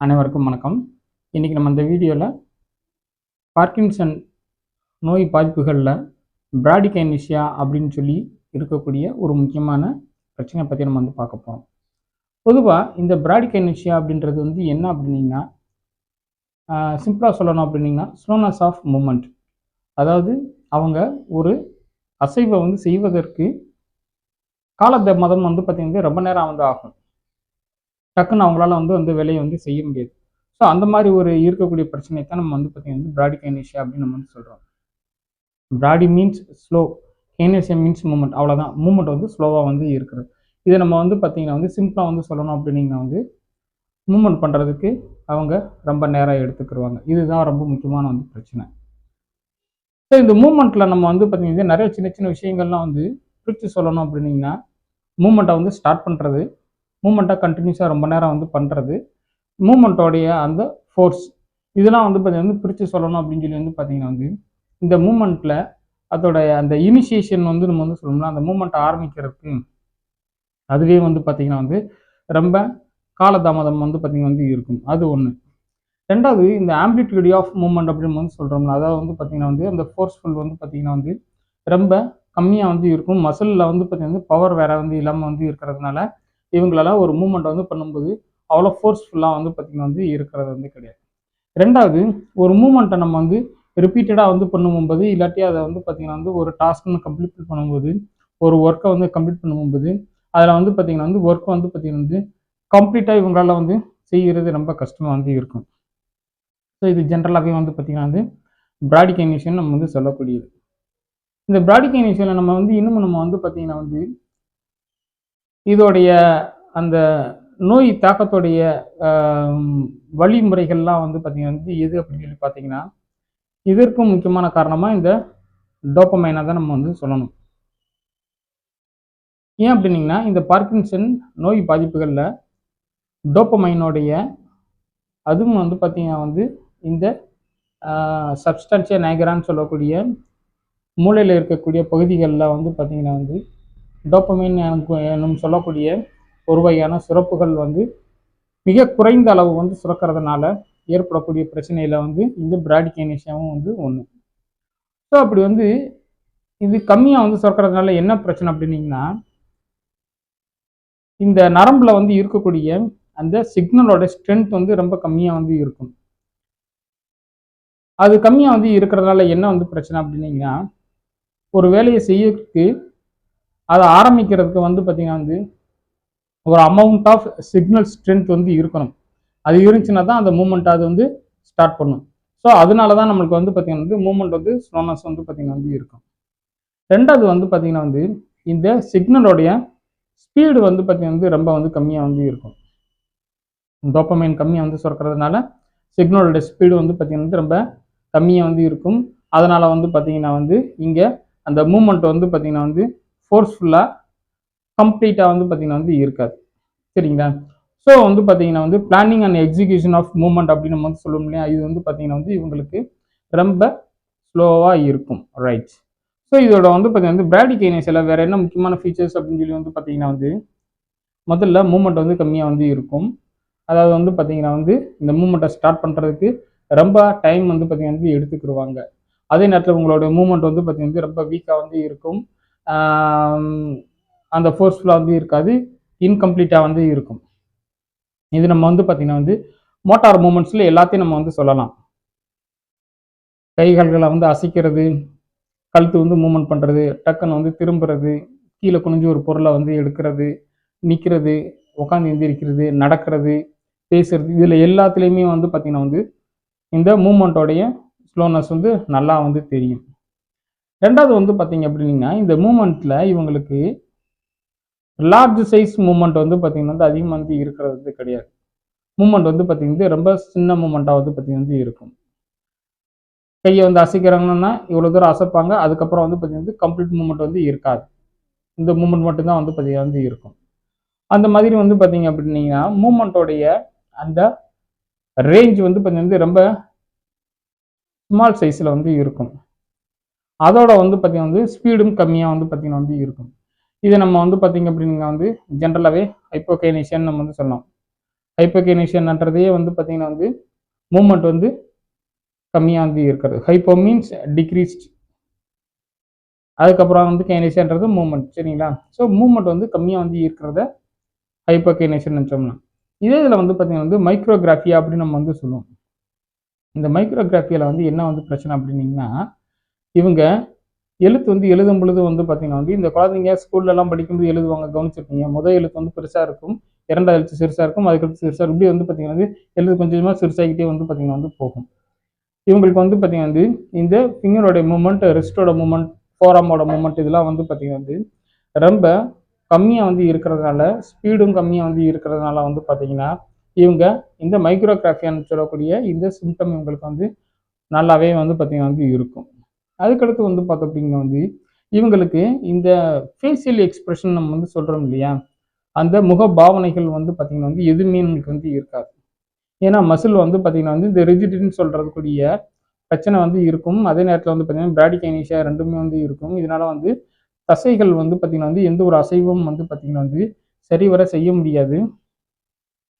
அனைவருக்கும் வணக்கம். இன்றைக்கி நம்ம இந்த வீடியோவில் பார்க்கின்சன் நோய் பாதிப்புகளில் பிராடிகைனிஷியா அப்படின்னு சொல்லி இருக்கக்கூடிய ஒரு முக்கியமான பிரச்சனையை பற்றி நம்ம வந்து பார்க்க போகிறோம் பொதுவாக இந்த பிராடிகைனிஷியா அப்படின்றது வந்து என்ன அப்படின்னீங்கன்னா சிம்பிளாக சொல்லணும் அப்படின்னீங்கன்னா ஸ்லோனஸ் ஆஃப் மூமெண்ட் அதாவது அவங்க ஒரு அசைவை வந்து செய்வதற்கு காலத்த மதம் வந்து பார்த்திங்கன்னா ரொம்ப நேரம் வந்து ஆகும். டக்குன்னு அவங்களால வந்து வந்து வேலையை வந்து செய்ய முடியாது. ஸோ அந்த மாதிரி ஒரு இருக்கக்கூடிய பிரச்சனை தான் நம்ம வந்து பார்த்தீங்கன்னா பிராடி கைனேஷியா அப்படின்னு நம்ம வந்து சொல்கிறோம் brady means slow kinesia means movement அவ்வளோதான் மூமெண்ட் வந்து ஸ்லோவாக வந்து இருக்கிறது. இதை நம்ம வந்து பார்த்தீங்கன்னா வந்து சிம்பிளாக வந்து சொல்லணும் அப்படின்னீங்கன்னா வந்து மூமெண்ட் பண்ணுறதுக்கு அவங்க ரொம்ப நேரம் எடுத்துக்கிடுவாங்க இதுதான் ரொம்ப முக்கியமான வந்து பிரச்சனை. ஸோ இந்த மூமெண்ட்டில் நம்ம வந்து பார்த்தீங்கன்னா நிறைய சின்ன சின்ன விஷயங்கள்லாம் வந்து பிரித்து சொல்லணும் அப்படின்னீங்கன்னா மூமெண்ட்டை வந்து ஸ்டார்ட் பண்ணுறது மூமெண்ட்டாக கண்டினியூஸாக ரொம்ப நேரம் வந்து பண்ணுறது மூமெண்ட்டோடைய அந்த ஃபோர்ஸ் இதெல்லாம் வந்து பார்த்தீங்கன்னா வந்து பிரித்து சொல்லணும் அப்படின்னு சொல்லி வந்து பார்த்தீங்கன்னா வந்து இந்த மூமெண்ட்டில் அதோடைய அந்த இனிஷியேஷன் வந்து நம்ம வந்து சொல்லணும்னா அந்த மூமெண்ட் ஆரம்பிக்கிறதுக்கு அதுவே வந்து பார்த்திங்கன்னா வந்து ரொம்ப காலதாமதம் வந்து பார்த்திங்கன்னா வந்து இருக்கும். அது ஒன்று ரெண்டாவது இந்த ஆம்பிளிட்யூடி ஆஃப் மூமெண்ட் அப்படின்னு வந்து சொல்கிறோம்னா அதாவது வந்து பார்த்திங்கன்னா வந்து அந்த ஃபோர்ஸ்ஃபுல் வந்து பார்த்திங்கன்னா வந்து ரொம்ப கம்மியாக வந்து இருக்கும். மசிலில் வந்து பார்த்திங்கன்னா பவர் வேறு வந்து இல்லாமல் வந்து இருக்கிறதுனால இவங்களெல்லாம் ஒரு மூமெண்ட் வந்து பண்ணும்போது அவ்வளோ ஃபோர்ஸ்ஃபுல்லாக வந்து பார்த்திங்கன்னா வந்து இருக்கிறது வந்து கிடையாது. ரெண்டாவது ஒரு மூமெண்ட்டை நம்ம வந்து ரிப்பீட்டடாக வந்து பண்ணும்போது இல்லாட்டி அதை வந்து பார்த்திங்கன்னா வந்து ஒரு டாஸ்க்னு கம்ப்ளீட் பண்ணும்போது ஒரு ஒர்க்கை வந்து கம்ப்ளீட் பண்ணும்போது அதில் வந்து பார்த்திங்கன்னா வந்து ஒர்க் வந்து பார்த்திங்கன்னா வந்து கம்ப்ளீட்டாக இவங்களால வந்து செய்கிறது ரொம்ப கஷ்டமாக வந்து இருக்கும். ஸோ இது ஜென்ரலாகவே வந்து பார்த்திங்கன்னா வந்து பிராடிகைனேஷன் நம்ம வந்து சொல்லக்கூடியது. இந்த பிராடிகைனேஷனில் நம்ம வந்து இன்னும் நம்ம வந்து பார்த்திங்கன்னா வந்து இதோடைய அந்த நோய் தாக்கத்துடைய வழிமுறைகள்லாம் வந்து பார்த்திங்கன்னா வந்து எது அப்படின்னு சொல்லி பார்த்தீங்கன்னா இதற்கும் முக்கியமான காரணமாக இந்த டோப்பமைனை தான் நம்ம வந்து சொல்லணும். ஏன் அப்படின்னீங்கன்னா இந்த பார்க்கின்சன் நோய் பாதிப்புகளில் டோப்பமைனோடைய அதுவும் வந்து பார்த்திங்கன்னா வந்து இந்த சப்ஸ்டான்சியா நைகரான்னு சொல்லக்கூடிய மூளையில் இருக்கக்கூடிய பகுதிகளில் வந்து பார்த்திங்கன்னா வந்து டோப்பமைன் என்னும் சொல்லக்கூடிய ஒரு வகையான சுரப்புகள் வந்து மிக குறைந்த அளவு வந்து சுரக்கிறதுனால ஏற்படக்கூடிய பிரச்சனையில் வந்து இந்த பிராடிகைனேஷியாவும் வந்து ஒன்று ஸோ அப்படி வந்து இது கம்மியாக வந்து சுரக்கிறதுனால என்ன பிரச்சனை அப்படின்னீங்கன்னா இந்த நரம்பில் வந்து இருக்கக்கூடிய அந்த சிக்னலோட ஸ்ட்ரென்த் வந்து ரொம்ப கம்மியாக வந்து இருக்கும். அது கம்மியாக வந்து இருக்கிறதுனால என்ன வந்து பிரச்சனை அப்படின்னீங்கன்னா ஒரு வேலையை செய்யறதுக்கு அதை ஆரம்பிக்கிறதுக்கு வந்து பார்த்திங்கன்னா வந்து ஒரு அமௌண்ட் ஆஃப் சிக்னல் ஸ்ட்ரென்த் வந்து இருக்கணும். அது இருந்துச்சுன்னா தான் அந்த மூமெண்ட் அது வந்து ஸ்டார்ட் பண்ணும். ஸோ அதனால தான் நம்மளுக்கு வந்து பார்த்திங்கன்னா வந்து மூமெண்ட் வந்து ஸ்லோனஸ் வந்து பார்த்திங்கன்னா வந்து இருக்கும். ரெண்டாவது வந்து பார்த்திங்கன்னா வந்து இந்த சிக்னலோடைய ஸ்பீடு வந்து பார்த்திங்கன்னா வந்து ரொம்ப வந்து கம்மியாக வந்து இருக்கும். டோப்பமைன் கம்மியாக வந்து சுரக்கிறதுனால சிக்னலோட ஸ்பீடு வந்து பார்த்திங்கன்னா வந்து ரொம்ப கம்மியாக வந்து இருக்கும். அதனால் வந்து பார்த்திங்கன்னா வந்து இங்கே அந்த மூமெண்ட் வந்து பார்த்திங்கன்னா வந்து ஃபோர்ஸ்ஃபுல்லாக கம்ப்ளீட்டாக வந்து பார்த்திங்கன்னா வந்து இருக்காது. சரிங்களா? ஸோ வந்து பார்த்திங்கன்னா வந்து planning and execution of movement அப்படின்னு நம்ம வந்து சொல்லணும் இல்லையா? இது வந்து பார்த்திங்கன்னா வந்து இவங்களுக்கு ரொம்ப ஸ்லோவாக இருக்கும். ரைட் ஸோ இதோட வந்து பார்த்திங்கன்னா வந்து பிராடிகைனேஸில் வேறு என்ன முக்கியமான ஃபீச்சர்ஸ் அப்படின்னு சொல்லி வந்து பார்த்திங்கன்னா வந்து முதல்ல மூமெண்ட் வந்து கம்மியாக வந்து இருக்கும். அதாவது வந்து பார்த்திங்கன்னா வந்து இந்த மூமெண்ட்டை ஸ்டார்ட் பண்ணுறதுக்கு ரொம்ப டைம் வந்து பார்த்திங்கன்னா வந்து எடுத்துக்கிடுவாங்க. அதே நேரத்தில் உங்களோட மூமெண்ட் வந்து பார்த்திங்கன்னா வந்து ரொம்ப வீக்காக வந்து இருக்கும். அந்த ஃபோர்ஸ்ஃபுல்லாக வந்து இருக்காது. இன்கம்ப்ளீட்டாக வந்து இருக்கும். இது நம்ம வந்து பார்த்திங்கன்னா வந்து மோட்டார் மூமெண்ட்ஸில் எல்லாத்தையும் நம்ம வந்து சொல்லலாம். கைகால்களை வந்து அசைக்கிறது கழுத்து வந்து மூமெண்ட் பண்ணுறது டக்குன்னு வந்து திரும்புறது கீழே குனிஞ்சு ஒரு பொருளை வந்து எடுக்கிறது நிற்கிறது உட்காந்து எந்திரிக்கிறது நடக்கிறது பேசுறது இதில் எல்லாத்துலேயுமே வந்து பார்த்திங்கன்னா வந்து இந்த மூமெண்ட்டோடைய ஸ்லோனஸ் வந்து நல்லா வந்து தெரியும். ரெண்டாவது வந்து பார்த்தீங்க அப்படின்னா இந்த மூமெண்ட்டில் இவங்களுக்கு லார்ஜ் சைஸ் மூமெண்ட் வந்து பார்த்திங்கன்னா வந்து அதிகமாக வந்து இருக்கிறது வந்து கிடையாது. மூமெண்ட் வந்து பார்த்திங்கன்னா ரொம்ப சின்ன மூமெண்ட்டாக வந்து பார்த்திங்கன்னா வந்து இருக்கும். கையை வந்து அசைக்கிறாங்கன்னா இவ்வளோ தூரம் அசைப்பாங்க. அதுக்கப்புறம் வந்து பார்த்திங்கன்னா கம்ப்ளீட் மூமெண்ட் வந்து இருக்காது. இந்த மூமெண்ட் மட்டும்தான் வந்து பார்த்திங்கன்னா வந்து இருக்கும். அந்த மாதிரி வந்து பார்த்திங்க அப்படின்னீங்கன்னா மூமெண்ட்டோடைய அந்த ரேஞ்ச் வந்து பார்த்திங்கன்னா ரொம்ப ஸ்மால் சைஸில் வந்து இருக்கும். அதோட வந்து பார்த்திங்கன்னா வந்து ஸ்பீடும் கம்மியாக வந்து பார்த்திங்கன்னா வந்து இருக்கும். இது நம்ம வந்து பார்த்திங்க அப்படின்னா வந்து ஜென்ரலாகவே ஹைப்போகைனேஷியன் நம்ம வந்து சொல்லலாம். ஹைப்போகைனேஷியன்ன்றதையே வந்து பார்த்தீங்கன்னா வந்து மூமெண்ட் வந்து கம்மியாக வந்து இருக்கிறது. ஹைப்போ மீன்ஸ் டிக்ரீஸ்ட் அதுக்கப்புறம் வந்து கைனேஷன்றது மூமெண்ட் சரிங்களா? ஸோ மூமெண்ட் வந்து கம்மியாக வந்து இருக்கிறத ஹைப்போகைனேஷன் வச்சோம்னா இதே இதில் வந்து பார்த்தீங்கன்னா வந்து மைக்ரோகிராஃபியா அப்படின்னு நம்ம வந்து சொல்லுவோம். இந்த மைக்ரோகிராஃபியில் வந்து என்ன வந்து பிரச்சனை அப்படின்னீங்கன்னா இவங்க எழுத்து வந்து எழுதும் பொழுது வந்து பார்த்தீங்கன்னா வந்து இந்த குழந்தைங்க ஸ்கூல்லலாம் படிக்கும்போது எழுதுவாங்க கவனிச்சிருப்பீங்க. முதல் எழுத்து வந்து பெருசாக இருக்கும் இரண்டாவது எழுத்து சிறுசாக இருக்கும் அதுக்கடுத்து சிறுசாக இப்படி வந்து பார்த்தீங்கன்னா வந்து எழுது கொஞ்சம் கொஞ்சமாக சிறுசாகிட்டே வந்து பார்த்தீங்கன்னா வந்து போகும். இவங்களுக்கு வந்து பார்த்தீங்கன்னா வந்து இந்த ஃபிங்கரோட மூமெண்ட் ரிஸ்டோட மூமெண்ட் ஃபோராமோட மூமெண்ட் இதெல்லாம் வந்து பார்த்தீங்கன்னா வந்து ரொம்ப கம்மியாக வந்து இருக்கிறதுனால ஸ்பீடும் கம்மியாக வந்து இருக்கிறதுனால வந்து பார்த்தீங்கன்னா இவங்க இந்த மைக்ரோகிராஃபியான்னு சொல்லக்கூடிய இந்த சிம்டம் இவங்களுக்கு வந்து நல்லாவே வந்து பார்த்தீங்கன்னா வந்து இருக்கும். அதுக்கடுத்து வந்து பார்த்தோம் அப்படின்னா வந்து இவங்களுக்கு இந்த ஃபேஷியல் எக்ஸ்பிரஷன் நம்ம வந்து சொல்கிறோம் இல்லையா? அந்த முக பாவனைகள் வந்து பார்த்திங்கன்னா வந்து எதுவுமே உங்களுக்கு வந்து இருக்காது. ஏன்னா மசில் வந்து பார்த்திங்கன்னா வந்து இந்த ரிஜிடின்னு சொல்கிறதுக்கூடிய பிரச்சனை வந்து இருக்கும். அதே நேரத்தில் வந்து பார்த்தீங்கன்னா பிராடிகைனேஷியா ரெண்டுமே வந்து இருக்கும். இதனால வந்து தசைகள் வந்து பார்த்திங்கன்னா வந்து எந்த ஒரு அசைவும் வந்து பார்த்திங்கன்னா வந்து சரிவர செய்ய முடியாது.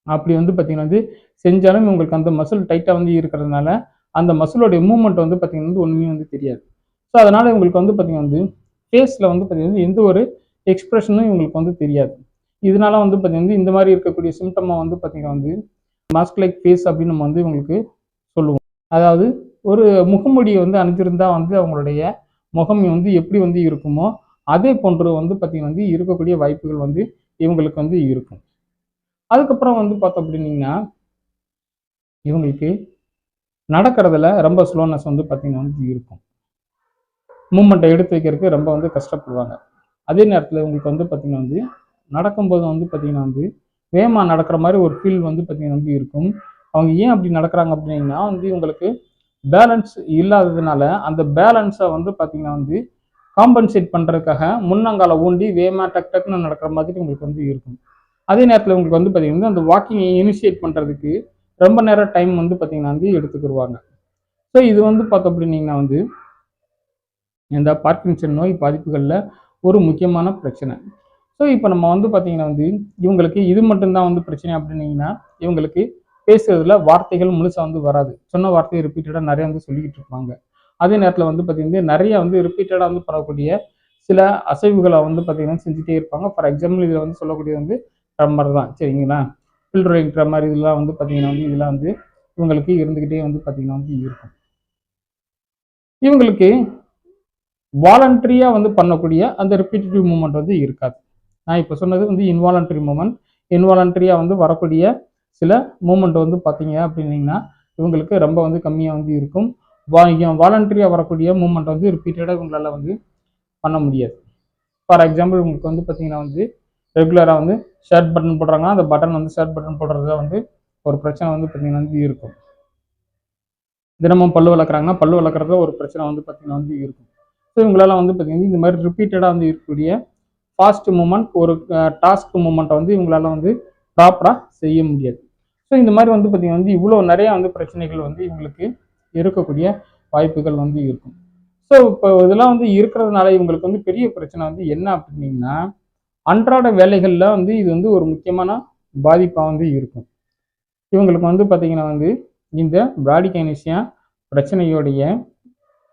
அப்படி வந்து பார்த்திங்கன்னா வந்து செஞ்சாலும் உங்களுக்கு அந்த மசில் டைட்டாக வந்து இருக்கிறதுனால அந்த மசிலோடைய மூவ்மெண்ட் வந்து பார்த்தீங்கன்னா வந்து ஒன்றுமே வந்து தெரியாது. ஸோ அதனால் இவங்களுக்கு வந்து பார்த்தீங்கன்னா வந்து ஃபேஸில் வந்து பார்த்தீங்கன்னா எந்த ஒரு எக்ஸ்ப்ரெஷனும் இவங்களுக்கு வந்து தெரியாது. இதனால வந்து பார்த்தீங்கன்னா இந்த மாதிரி இருக்கக்கூடிய சிம்டமாக வந்து பார்த்தீங்கன்னா வந்து மாஸ்க் லைக் ஃபேஸ் அப்படின்னு நம்ம வந்து இவங்களுக்கு சொல்லுவோம். அதாவது ஒரு முகமூடியை வந்து அணிஞ்சிருந்தா வந்து அவங்களுடைய முகம் வந்து எப்படி வந்து இருக்குமோ அதே போன்று வந்து பார்த்தீங்கன்னா வந்து இருக்கக்கூடிய வாய்ப்புகள் வந்து இவங்களுக்கு வந்து இருக்கும். அதுக்கப்புறம் வந்து பார்த்தோம் அப்படின்னீங்கன்னா இவங்களுக்கு நடக்கிறதுல ரொம்ப ஸ்லோனஸ் வந்து பார்த்தீங்கன்னா வந்து இருக்கும். மூமெண்ட்டை எடுத்து வைக்கிறதுக்கு ரொம்ப வந்து கஷ்டப்படுவாங்க. அதே நேரத்தில் உங்களுக்கு வந்து பார்த்தீங்கன்னா வந்து நடக்கும்போது வந்து பார்த்தீங்கன்னா வந்து வேகமாக நடக்கிற மாதிரி ஒரு ஃபீல் வந்து பார்த்தீங்கன்னா வந்து இருக்கும். அவங்க ஏன் அப்படி நடக்கிறாங்க அப்படின்னா வந்து உங்களுக்கு பேலன்ஸ் இல்லாததுனால அந்த பேலன்ஸை வந்து பார்த்தீங்கன்னா வந்து காம்பன்சேட் பண்ணுறதுக்காக முன்னங்கால ஊண்டி வேகமாக டக் டக்குன்னு நடக்கிற மாதிரி உங்களுக்கு வந்து இருக்கும். அதே நேரத்தில் உங்களுக்கு வந்து பார்த்தீங்கன்னா அந்த வாக்கிங்கை இனிஷியேட் பண்ணுறதுக்கு ரொம்ப நேரம் டைம் வந்து பார்த்தீங்கன்னா வந்து எடுத்துக்கிடுவாங்க ஸோ இது வந்து பார்த்தோம் அப்படின்னீங்கன்னா வந்து இந்த பார்க்கின்சன் நோய் பாதிப்புகளில் ஒரு முக்கியமான பிரச்சனை. ஸோ இப்போ நம்ம வந்து பார்த்தீங்கன்னா வந்து இவங்களுக்கு இது மட்டும்தான் வந்து பிரச்சனை அப்படின்னீங்கன்னா இவங்களுக்கு பேசுறதுல வார்த்தைகள் முழுசாக வந்து வராது. சொன்ன வார்த்தையை ரிப்பீட்டடாக நிறைய வந்து சொல்லிக்கிட்டு இருப்பாங்க. அதே நேரத்தில் வந்து பார்த்தீங்கன்னா நிறைய வந்து ரிப்பீட்டடாக வந்து பரவக்கூடிய சில அசைவுகளை வந்து பார்த்தீங்கன்னா செஞ்சுட்டே இருப்பாங்க. ஃபார் எக்ஸாம்பிள் இதில் வந்து சொல்லக்கூடிய வந்து ரம்மர் தான். சரிங்களா? ஃபில்டரிங் மாதிரி இதெல்லாம் வந்து பார்த்தீங்கன்னா வந்து இதெல்லாம் வந்து இவங்களுக்கு இருந்துக்கிட்டே வந்து பார்த்தீங்கன்னா வந்து இருக்கும். இவங்களுக்கு வாலண்டரியாக வந்து பண்ணக்கூடிய அந்த ரிப்பீட்டடிவ் மூமெண்ட் வந்து இருக்காது. நான் இப்போ சொன்னது வந்து இன்வாலண்டரி மூமெண்ட் இன்வாலண்டரியாக வந்து வரக்கூடிய சில மூமெண்ட் வந்து பார்த்தீங்க அப்படின்னீங்கன்னா இவங்களுக்கு ரொம்ப வந்து கம்மியாக வந்து இருக்கும். வா வாலண்டரியாக வரக்கூடிய மூமெண்ட் வந்து ரிப்பீட்டடாக இவங்களால் வந்து பண்ண முடியாது. ஃபார் எக்ஸாம்பிள் உங்களுக்கு வந்து பார்த்தீங்கன்னா வந்து ரெகுலராக வந்து ஷர்ட் பட்டன் போடுறாங்கன்னா அந்த பட்டன் வந்து ஷர்ட் பட்டன் போடுறதுல வந்து ஒரு பிரச்சனை வந்து பார்த்திங்கன்னா வந்து இருக்கும். தினமும் பல்லு வளர்க்குறாங்கன்னா பல்லு வளர்க்குறதுல ஒரு பிரச்சனை வந்து பார்த்திங்கன்னா வந்து இருக்கும். ஸோ இவங்களால வந்து பார்த்திங்கன்னா இந்த மாதிரி ரிப்பீட்டடாக வந்து இருக்கக்கூடிய ஃபாஸ்ட் மூமெண்ட் ஒரு டாஸ்க் மூமெண்ட்டை வந்து இவங்களால வந்து ப்ராப்பராக செய்ய முடியாது. ஸோ இந்த மாதிரி வந்து பார்த்தீங்கன்னா வந்து இவ்வளோ நிறையா வந்து பிரச்சனைகள் வந்து இவங்களுக்கு இருக்கக்கூடிய வாய்ப்புகள் வந்து இருக்கும். ஸோ இப்போ இதெல்லாம் வந்து இருக்கிறதுனால இவங்களுக்கு வந்து பெரிய பிரச்சனை வந்து என்ன அப்படின்னீங்கன்னா அன்றாட வேலைகளில் வந்து இது வந்து ஒரு முக்கியமான பாதிப்பாக வந்து இருக்கும். இவங்களுக்கு வந்து பார்த்திங்கன்னா வந்து இந்த பிராடிகைனிசியா பிரச்சனையோடைய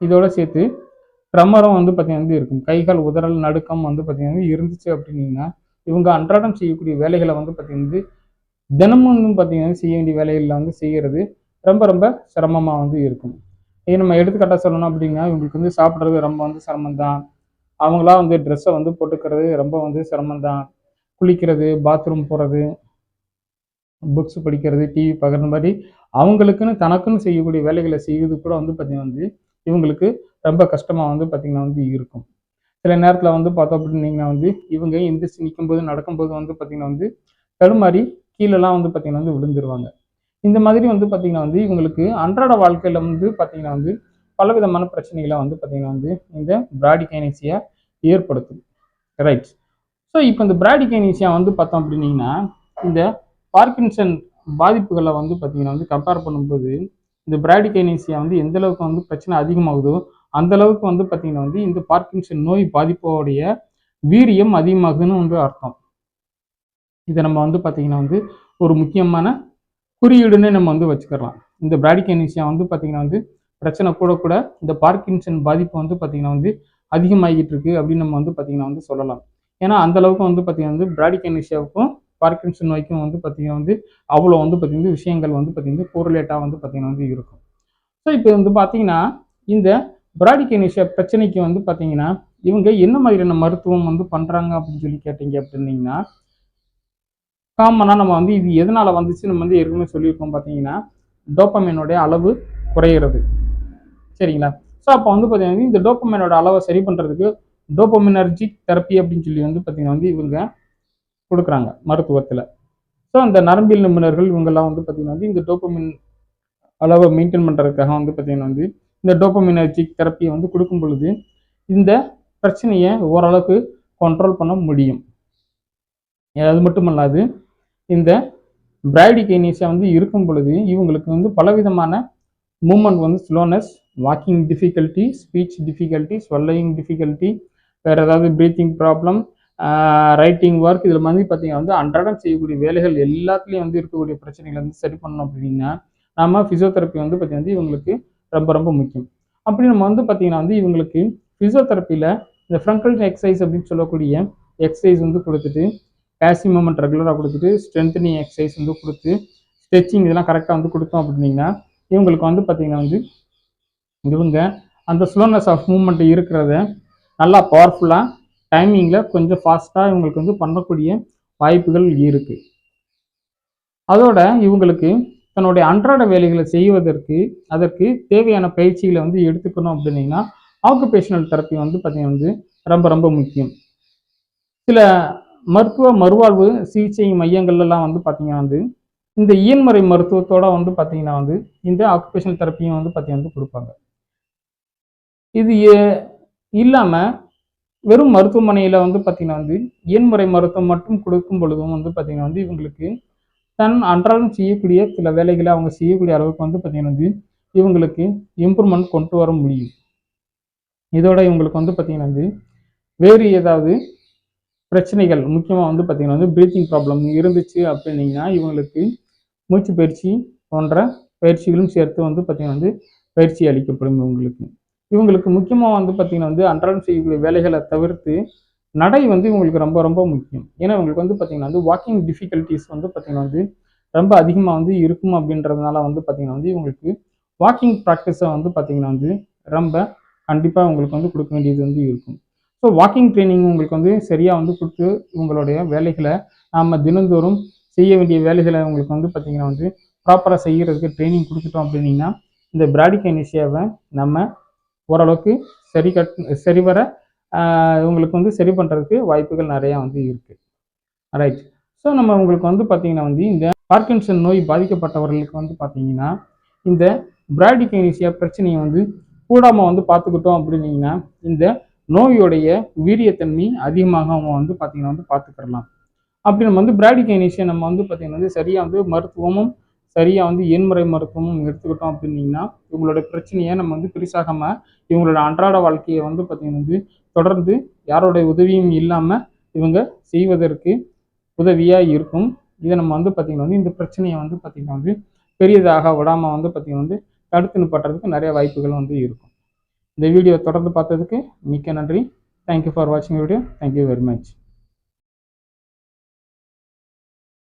இதோட சேர்த்து ட்ரம்மரும் வந்து பார்த்திங்கன்னா வந்து இருக்கும். கைகால் உதறல் நடுக்கம் வந்து பார்த்திங்கன்னா வந்து இருந்துச்சு அப்படின்னீங்கன்னா இவங்க அன்றாடம் செய்யக்கூடிய வேலைகளை வந்து பார்த்தீங்கன்னா வந்து தினமும் வந்து பார்த்திங்கன்னா செய்ய வேண்டிய வேலைகளில் வந்து செய்கிறது ரொம்ப ரொம்ப சிரமமாக வந்து இருக்கும். இது நம்ம எடுத்துக்காட்டாக சொல்லணும் அப்படின்னா இவங்களுக்கு வந்து சாப்பிட்றது ரொம்ப வந்து சிரமம் தான் அவங்களாம் வந்து ட்ரெஸ்ஸை வந்து போட்டுக்கிறது ரொம்ப வந்து சிரமம் தான் குளிக்கிறது பாத்ரூம் போகிறது புக்ஸ் படிக்கிறது டிவி பார்க்குற மாதிரி அவங்களுக்குன்னு தனக்குன்னு செய்யக்கூடிய வேலைகளை செய்வது கூட வந்து பார்த்திங்கன்னா வந்து இவங்களுக்கு ரொம்ப கஷ்டமாக வந்து பார்த்திங்கன்னா வந்து இருக்கும். சில நேரத்தில் வந்து பார்த்தோம் அப்படின்னீங்கன்னா வந்து இவங்க எந்திரிச்சு நிற்கும்போது நடக்கும்போது வந்து பார்த்திங்கன்னா வந்து தடுமாறி கீழெல்லாம் வந்து பார்த்திங்கன்னா வந்து விழுந்துருவாங்க. இந்த மாதிரி வந்து பார்த்திங்கன்னா வந்து இவங்களுக்கு அன்றாட வாழ்க்கையில் வந்து பார்த்திங்கன்னா வந்து பலவிதமான பிரச்சனைகளை வந்து பார்த்திங்கன்னா வந்து இந்த பிராடிகைனேசியா ஏற்படுத்தும் ரைட் ஸோ இப்போ இந்த பிராடிகைனீசியா வந்து பார்த்தோம் அப்படின்னீங்கன்னா இந்த பார்க்கின்சன் பாதிப்புகளை வந்து பார்த்திங்கன்னா வந்து கம்பேர் பண்ணும்போது இந்த பிராடிகைனீசியா வந்து எந்த அளவுக்கு வந்து பிரச்சனை அதிகமாகுதோ அந்த அளவுக்கு வந்து பார்த்திங்கன்னா வந்து இந்த பார்க்கின்சன் நோய் பாதிப்போடைய வீரியம் அதிகமாகுதுன்னு வந்து அர்த்தம். இதை நம்ம வந்து பார்த்தீங்கன்னா வந்து ஒரு முக்கியமான குறியீடுன்னு நம்ம வந்து வச்சுக்கலாம். இந்த பிராடிகேனிசியா வந்து பார்த்திங்கன்னா வந்து பிரச்சனை கூட கூட இந்த பார்க்கின்சன் பாதிப்பு வந்து பார்த்தீங்கன்னா வந்து அதிகமாகிட்டு இருக்கு அப்படின்னு நம்ம வந்து பார்த்திங்கன்னா வந்து சொல்லலாம். ஏன்னா அந்த அளவுக்கு வந்து பார்த்திங்கன்னா வந்து பிராடிகனிஷியாவுக்கும் பார்க்கின்சன் நோய்க்கும் வந்து பார்த்திங்கன்னா வந்து அவ்வளோ வந்து பார்த்திங்கன்னா விஷயங்கள் வந்து பார்த்திங்கன்னா கோரிலேட்டாக வந்து பார்த்திங்கன்னா வந்து இருக்கும். ஸோ இப்போ வந்து பார்த்திங்கன்னா இந்த பிராடிகனிஷியா பிரச்சனைக்கு வந்து பார்த்தீங்கன்னா இவங்க என்ன மாதிரியான மருத்துவம் வந்து பண்ணுறாங்க அப்படின்னு சொல்லி கேட்டீங்க அப்படின்னீங்கன்னா காமனாக நம்ம வந்து இது எதனால் வந்துச்சு நம்ம வந்து ஏற்கனவே சொல்லியிருக்கோம் பார்த்தீங்கன்னா டோப்பமைனோடைய அளவு குறையிறது. சரிங்களா? ஸோ அப்போ வந்து பார்த்தீங்கன்னா இந்த டோப்பமைனோட அளவை சரி பண்ணுறதுக்கு டோப்பமினர்ஜிக் தெரப்பி அப்படின்னு சொல்லி வந்து பார்த்தீங்கன்னா வந்து இவங்க கொடுக்குறாங்க மருத்துவத்தில். ஸோ அந்த நரம்பியல் நிபுணர்கள் இவங்கெல்லாம் வந்து பார்த்தீங்கன்னா வந்து இந்த டோப்பமின் அளவை மெயின்டைன் பண்ணுறதுக்காக வந்து பார்த்தீங்கன்னா வந்து இந்த டோப்பமினர்ஜிக் தெரப்பியை வந்து கொடுக்கும் பொழுது இந்த பிரச்சனையை ஓரளவுக்கு கண்ட்ரோல் பண்ண முடியும். அது மட்டுமல்லாது இந்த பிராடிகைனீஸியா வந்து இருக்கும் பொழுது இவங்களுக்கு வந்து பலவிதமான மூமெண்ட் வந்து slowness walking difficulty speech difficulty swallowing difficulty வேறு ஏதாவது ப்ரீத்திங் ப்ராப்ளம் ரைட்டிங் ஒர்க் இதில் வந்து பார்த்தீங்கன்னா வந்து அன்றாடம் செய்யக்கூடிய வேலைகள் எல்லாத்துலேயும் வந்து இருக்கக்கூடிய பிரச்சனைகளை வந்து சரி பண்ணணும் அப்படின்னா நம்ம ஃபிசியோதெரப்பி வந்து பார்த்திங்கன்னா இவங்களுக்கு ரொம்ப ரொம்ப முக்கியம். அப்படி நம்ம வந்து பார்த்திங்கன்னா வந்து இவங்களுக்கு ஃபிசியோதெரப்பியில் இந்த ஃப்ரங்கல் எக்ஸசைஸ் அப்படின்னு சொல்லக்கூடிய எக்ஸசைஸ் வந்து கொடுத்துட்டு பேசி மூமெண்ட் ரெகுலராக கொடுத்துட்டு ஸ்ட்ரென்த்னிங் எக்ஸசைஸ் வந்து கொடுத்து ஸ்ட்ரெச்சிங் இதெல்லாம் கரெக்டாக வந்து கொடுத்தோம் அப்படின்னீங்கன்னா இவங்களுக்கு வந்து பார்த்திங்கன்னா வந்து இவங்க அந்த ஸ்லோனஸ் ஆஃப் மூமெண்ட் இருக்கிறத நல்லா பவர்ஃபுல்லாக டைமிங்கில் கொஞ்சம் ஃபாஸ்ட்டாக இவங்களுக்கு வந்து பண்ணக்கூடிய வாய்ப்புகள் இருக்குது அதோட இவங்களுக்கு தன்னுடைய அன்றாட வேலைகளை செய்வதற்கு அதற்கு தேவையான பயிற்சிகளை வந்து எடுத்துக்கணும் அப்படின்னீங்கன்னா ஆக்குபேஷனல் தெரப்பி வந்து பார்த்திங்கன்னா வந்து ரொம்ப ரொம்ப முக்கியம். சில மருத்துவ மறுவாழ்வு சிகிச்சை மையங்கள்லாம் வந்து பார்த்திங்கன்னா வந்து இந்த இயன்முறை மருத்துவத்தோட வந்து பார்த்திங்கன்னா வந்து இந்த ஆக்குபேஷனல் தெரப்பியும் வந்து பார்த்திங்கன்னா வந்து கொடுப்பாங்க. இது இல்லாமல் வெறும் மருத்துவமனையில் வந்து பார்த்திங்கன்னா வந்து இயன்முறை மருத்துவம் மட்டும் கொடுக்கும் பொழுதும் வந்து பார்த்திங்கன்னா வந்து இவங்களுக்கு தன் அன்றாடம் செய்யக்கூடிய சில வேலைகளை அவங்க செய்யக்கூடிய அளவுக்கு வந்து பார்த்திங்கன்னா வந்து இவங்களுக்கு இம்ப்ரூவ்மெண்ட் கொண்டு வர முடியும். இதோட இவங்களுக்கு வந்து பார்த்திங்கன்னா வந்து வேறு ஏதாவது பிரச்சனைகள் முக்கியமாக வந்து பார்த்திங்கன்னா வந்து ப்ரீத்திங் ப்ராப்ளம் இருந்துச்சு அப்படின்னீங்கன்னா இவங்களுக்கு மூச்சு பயிற்சி போன்ற பயிற்சிகளும் சேர்த்து வந்து பார்த்திங்கன்னா வந்து பயிற்சி அளிக்கப்படும் இவங்களுக்கு. இவங்களுக்கு முக்கியமாக வந்து பார்த்திங்கன்னா வந்து அன்றாடம் செய்யக்கூடிய வேலைகளை தவிர்த்து நடை வந்து இவங்களுக்கு ரொம்ப ரொம்ப முக்கியம். ஏன்னா இவங்களுக்கு வந்து பார்த்திங்கன்னா வந்து வாக்கிங் டிஃபிகல்ட்டிஸ் வந்து பார்த்திங்கன்னா வந்து ரொம்ப அதிகமாக வந்து இருக்கும் அப்படின்றதுனால வந்து பார்த்திங்கன்னா வந்து இவங்களுக்கு வாக்கிங் ப்ராக்டிஸை வந்து பார்த்திங்கன்னா வந்து ரொம்ப கண்டிப்பாக உங்களுக்கு வந்து கொடுக்க வேண்டியது வந்து இருக்கும். ஸோ வாக்கிங் ட்ரைனிங் உங்களுக்கு வந்து சரியாக வந்து கொடுத்து உங்களுடைய வேலைகளை நாம் தினந்தோறும் செய்ய வேண்டிய வேலைகளை உங்களுக்கு வந்து பார்த்திங்கன்னா வந்து ப்ராப்பராக செய்கிறதுக்கு ட்ரைனிங் கொடுத்துட்டோம் அப்படின்னீங்கன்னா இந்த பிராடிகைனிஷியாவை நம்ம ஓரளவுக்கு சரி கட் சரிவர உங்களுக்கு வந்து சரி பண்ணுறதுக்கு வாய்ப்புகள் நிறையா வந்து இருக்குது ரைட் ஸோ நம்ம உங்களுக்கு வந்து பார்த்திங்கன்னா வந்து இந்த பார்க்கின்சன் நோய் பாதிக்கப்பட்டவர்களுக்கு வந்து பார்த்திங்கன்னா இந்த பிராடிகைனிசியா பிரச்சனையை வந்து கூடாமல் வந்து பார்த்துக்கிட்டோம் அப்படின்னீங்கன்னா இந்த நோயுடைய வீரியத்தன்மை அதிகமாக அவங்க வந்து பார்த்திங்கன்னா வந்து பார்த்துக்கிடலாம் அப்படி நம்ம வந்து பிராடிகைனிசியா நம்ம வந்து பார்த்திங்கன்னா வந்து சரியாக வந்து மருத்துவமும் சரியாக வந்து எண்முறை மருத்துவமும் எடுத்துக்கிட்டோம் அப்படின்னீங்கன்னா இவங்களோட பிரச்சனையை நம்ம வந்து பெருசாகாமல் இவங்களோட அன்றாட வாழ்க்கையை வந்து பார்த்திங்கன்னா வந்து தொடர்ந்து யாரோடைய உதவியும் இல்லாமல் இவங்க செய்வதற்கு உதவியாக இருக்கும். இதை நம்ம வந்து பார்த்திங்கன்னா வந்து இந்த பிரச்சனையை வந்து பார்த்திங்கன்னா வந்து பெரியதாக விடாமல் வந்து பார்த்திங்கன்னா வந்து தடுத்து நிப்பாட்டுறதுக்கு நிறைய வாய்ப்புகள் வந்து இருக்கும். இந்த வீடியோ தொடர்ந்து பார்த்ததுக்கு மிக்க நன்றி. தேங்க்யூ ஃபார் வாட்சிங் video thank you very much